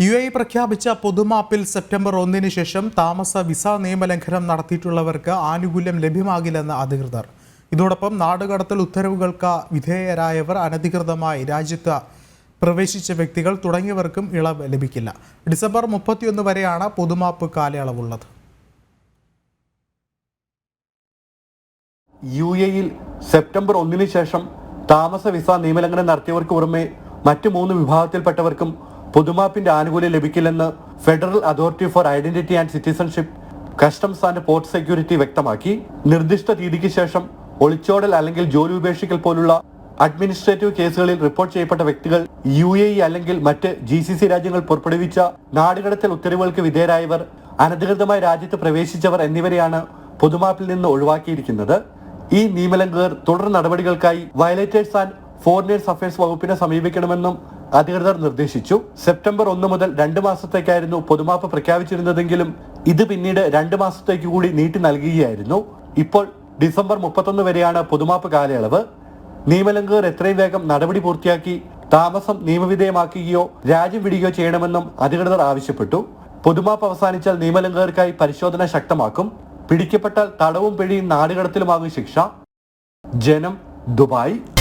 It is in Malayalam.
യു എ പ്രഖ്യാപിച്ച പൊതുമാപ്പിൽ സെപ്റ്റംബർ ഒന്നിന് ശേഷം താമസ വിസ നിയമലംഘനം നടത്തിയിട്ടുള്ളവർക്ക് ആനുകൂല്യം ലഭ്യമാകില്ലെന്ന് അധികൃതർ. ഇതോടൊപ്പം നാടുകടത്തൽ ഉത്തരവുകൾക്ക് വിധേയരായവർ അനധികൃതമായി രാജ്യത്ത് പ്രവേശിച്ച വ്യക്തികൾ തുടങ്ങിയവർക്കും ഇളവ് ലഭിക്കില്ല. ഡിസംബർ മുപ്പത്തിയൊന്ന് വരെയാണ് പൊതുമാപ്പ് കാലയളവുള്ളത്. യു എയിൽ സെപ്റ്റംബർ ഒന്നിന് ശേഷം താമസ വിസ നിയമലംഘനം നടത്തിയവർക്ക് പുറമെ മറ്റു മൂന്ന് വിഭാഗത്തിൽപ്പെട്ടവർക്കും പൊതുമാപ്പിന്റെ ആനുകൂല്യം ലഭിക്കില്ലെന്ന് federal authority for identity and citizenship customs and port security വ്യക്തമാക്കി. നിർദ്ദിഷ്ട തീയതിക്ക് ശേഷം ഒളിച്ചോടൽ അല്ലെങ്കിൽ ജോലി ഉപേക്ഷിക്കൽ പോലുള്ള അഡ്മിനിസ്ട്രേറ്റീവ് കേസുകളിൽ റിപ്പോർട്ട് ചെയ്യപ്പെട്ട വ്യക്തികൾ യു എ ഇ അല്ലെങ്കിൽ മറ്റ് ജി സി സി രാജ്യങ്ങൾ പുറപ്പെടുവിച്ച നാടുകടത്തൽ ഉത്തരവുകൾക്ക് വിധേയരായവർ അനധികൃതമായി രാജ്യത്ത് പ്രവേശിച്ചവർ എന്നിവരെയാണ് പൊതുമാപ്പിൽ നിന്ന് ഒഴിവാക്കിയിരിക്കുന്നത്. ഈ നിയമലംഘകർ തുടർ നടപടികൾക്കായി വയലേറ്റേഴ്സ് ആൻഡ് ഫോറിനേഴ്സ് അഫയേഴ്സ് വകുപ്പിനെ സമീപിക്കണമെന്നും അധികൃതർ നിർദ്ദേശിച്ചു. സെപ്റ്റംബർ ഒന്ന് മുതൽ രണ്ട് മാസത്തേക്കായിരുന്നു പൊതുമാപ്പ് പ്രഖ്യാപിച്ചിരുന്നതെങ്കിലും ഇത് പിന്നീട് രണ്ട് മാസത്തേക്ക് കൂടി നീട്ടി നൽകുകയായിരുന്നു. ഇപ്പോൾ ഡിസംബർ മുപ്പത്തൊന്ന് വരെയാണ് പൊതുമാപ്പ് കാലയളവ്. നിയമലംഘകർ എത്രയും വേഗം നടപടി പൂർത്തിയാക്കി താമസം നിയമവിധേയമാക്കുകയോ രാജ്യം വിടുകയോ ചെയ്യണമെന്നും അധികൃതർ ആവശ്യപ്പെട്ടു. പൊതുമാപ്പ് അവസാനിച്ചാൽ നിയമലംഘകർക്കായി പരിശോധന ശക്തമാക്കും. പിടിക്കപ്പെട്ടാൽ തടവും പിഴയും നാടുകടത്തിലുമാകും ശിക്ഷ. ജനം ദുബായ്.